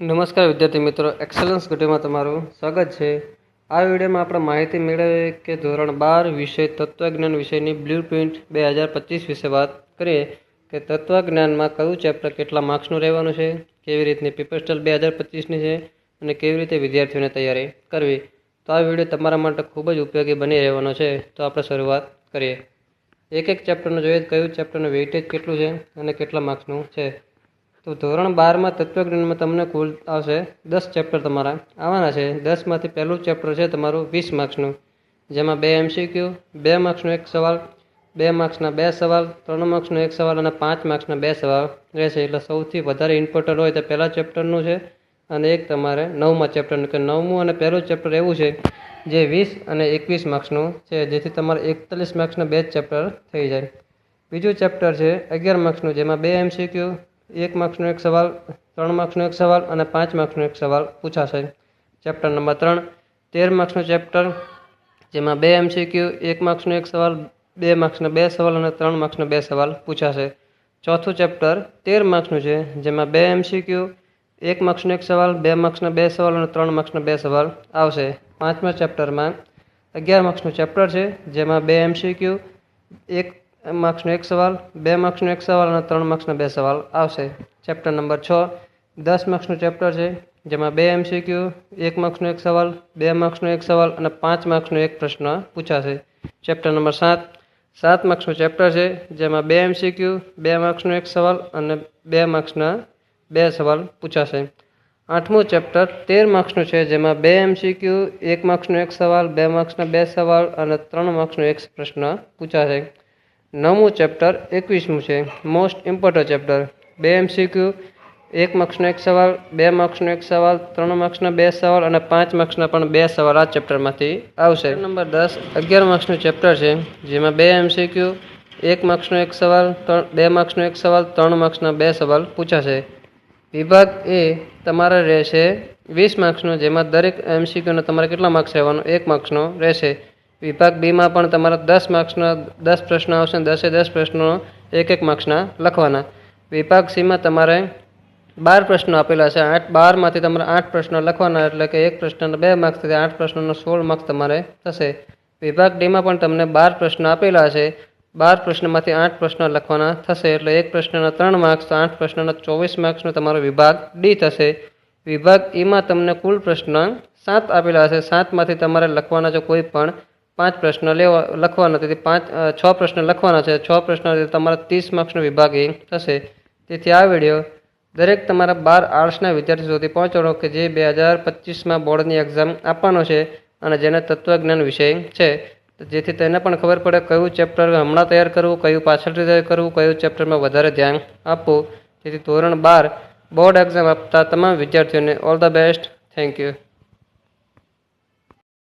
નમસ્કાર વિદ્યાર્થી મિત્રો એક્સલન્સ ઘટીમાં તમારું સ્વાગત છે. આ વિડીયોમાં આપણે માહિતી મેળવીએ કે ધોરણ બાર વિષય તત્વજ્ઞાન વિષયની બ્લુ પ્રિન્ટ બે હજાર પચીસ વિશે વાત કરીએ કે તત્વજ્ઞાનમાં કયું ચેપ્ટર કેટલા માર્ક્સનું રહેવાનું છે, કેવી રીતની પેપર બે હજાર પચીસની છે અને કેવી રીતે વિદ્યાર્થીઓને તૈયારી કરવી. તો આ વીડિયો તમારા માટે ખૂબ જ ઉપયોગી બની રહેવાનો છે. તો આપણે શરૂઆત કરીએ. એક એક ચેપ્ટરનું જોઈએ કયું ચેપ્ટરનું વેઇટેજ કેટલું છે અને કેટલા માર્ક્સનું છે. તો ધોરણ બારમાં તત્વજ્ઞાનમાં તમને કુલ આવશે દસ ચેપ્ટર તમારા. આવવાના છે. દસમાંથી પહેલું ચેપ્ટર છે તમારું વીસ માર્ક્સનું જેમાં બે એમસીક્યુ બે માર્ક્સનો એક સવાલ, બે માર્ક્સના બે સવાલ, ત્રણ માર્ક્સનો એક સવાલ અને પાંચ માર્ક્સના બે સવાલ રહેશે. એટલે સૌથી વધારે ઇમ્પોર્ટન્ટ હોય તો પહેલાં ચેપ્ટરનું છે અને એક તમારે નવમા ચેપ્ટરનું કે નવમું અને પહેલું ચેપ્ટર એવું છે જે વીસ અને એકવીસ માર્ક્સનું છે. જેથી તમારે એકતાલીસ માર્ક્સના બે જ ચેપ્ટર થઈ જાય. બીજું ચેપ્ટર છે અગિયાર માર્ક્સનું જેમાં બે એમસીક્યુ એક માર્ક્સનો એક સવાલ, ત્રણ માર્ક્સનો એક સવાલ અને પાંચ માર્ક્સનો એક સવાલ પૂછાશે. ચેપ્ટર નંબર ત્રણ. તેર માર્ક્સનું ચેપ્ટર જેમાં બે એમસીક્યુ એક માર્ક્સનો એક સવાલ, બે માર્ક્સના બે સવાલ અને ત્રણ માર્ક્સના બે સવાલ પૂછાશે. ચોથું ચેપ્ટર તેર માર્ક્સનું છે, જેમાં બે એમસીક્યુ એક માર્ક્સનો એક સવાલ, બે માર્ક્સના બે સવાલ અને ત્રણ માર્ક્સના બે સવાલ આવશે. પાંચમા ચેપ્ટરમાં અગિયાર માર્ક્સનું ચેપ્ટર છે, જેમાં બે એમસીક્યુ એક માર્ક્સનો એક સવાલ, બે માર્ક્સનો એક સવાલ અને ત્રણ માર્ક્સના બે સવાલ આવશે. ચેપ્ટર નંબર છ, દસ માર્ક્સનું ચેપ્ટર છે, જેમાં બે એમસીક્યુ એક માર્ક્સનો એક સવાલ, બે માર્ક્સનો એક સવાલ અને પાંચ માર્ક્સનો એક પ્રશ્ન પૂછાશે. ચેપ્ટર નંબર સાત સાત માર્ક્સનું ચેપ્ટર છે, જેમાં બે એમસીક્યુ બે માર્ક્સનો એક સવાલ અને બે માર્ક્સના બે સવાલ પૂછાશે. આઠમું ચેપ્ટર તેર માર્ક્સનું છે, જેમાં બે એમસીક્યુ એક માર્ક્સનો એક સવાલ, બે માર્ક્સના બે સવાલ અને ત્રણ માર્ક્સનો એક પ્રશ્ન પૂછાશે. નવમું ચેપ્ટર એકવીસમું છે. મોસ્ટ ઇમ્પોર્ટન્ટ ચેપ્ટર બે એમસીક્યુ એક માર્ક્સનો એક સવાલ, બે માર્ક્સનો એક સવાલ, ત્રણ માર્ક્સના બે સવાલ અને પાંચ માર્ક્સના પણ બે સવાલ આ ચેપ્ટરમાંથી આવશે. નંબર દસ, અગિયાર માર્ક્સનું ચેપ્ટર છે, જેમાં બે એમસીક્યુ એક માર્ક્સનો એક સવાલ, ત્રણ, બે માર્ક્સનો એક સવાલ, ત્રણ માર્ક્સના બે સવાલ પૂછાશે. વિભાગ એ તમારે રહેશે વીસ માર્ક્સનો, જેમાં દરેક એમસીક્યુનો તમારે કેટલા માર્ક્સ રહેવાનો? એક માર્ક્સનો રહેશે. વિભાગ બીમાં પણ તમારા દસ માર્ક્સના દસ પ્રશ્નો આવશે દસે દસ પ્રશ્નો એક એક માર્ક્સના લખવાના. વિભાગ સીમાં તમારે બાર પ્રશ્નો આપેલા છે. આઠ બારમાંથી તમારે આઠ પ્રશ્નો લખવાના એટલે કે એક પ્રશ્નના બે માર્ક્સ આઠ પ્રશ્નોનો સોળ માર્ક્સ તમારે થશે. વિભાગ ડીમાં પણ તમને બાર પ્રશ્નો આપેલા છે. બાર પ્રશ્નમાંથી આઠ પ્રશ્નો લખવાના થશે એટલે એક પ્રશ્નના ત્રણ માર્ક્સ તો આઠ પ્રશ્નના ચોવીસ માર્ક્સનો તમારો વિભાગ ડી થશે. વિભાગ ઈમાં તમને કુલ પ્રશ્ન સાત આપેલા છે. સાતમાંથી તમારે લખવાના છે કોઈ પણ પાંચ પ્રશ્ન લેવા લખવાના તેથી પાંચ છ પ્રશ્ન લખવાના છે. છ પ્રશ્ન તમારા ત્રીસ માર્ક્સનો વિભાગ થશે. તેથી આ વીડિયો દરેક તમારા બાર આર્ટ્સના વિદ્યાર્થી સુધી પહોંચાડો કે જે બે હજાર પચીસમાં બોર્ડની એક્ઝામ આપવાનો છે અને જેને તત્વજ્ઞાન વિષય છે. જેથી તેને પણ ખબર પડે કયું ચેપ્ટર હમણાં તૈયાર કરવું, કયું પાછળથી તૈયાર કરવું, કયું ચેપ્ટરમાં વધારે ધ્યાન આપવું. જેથી ધોરણ બાર બોર્ડ એક્ઝામ આપતા તમામ વિદ્યાર્થીઓને all the best thank you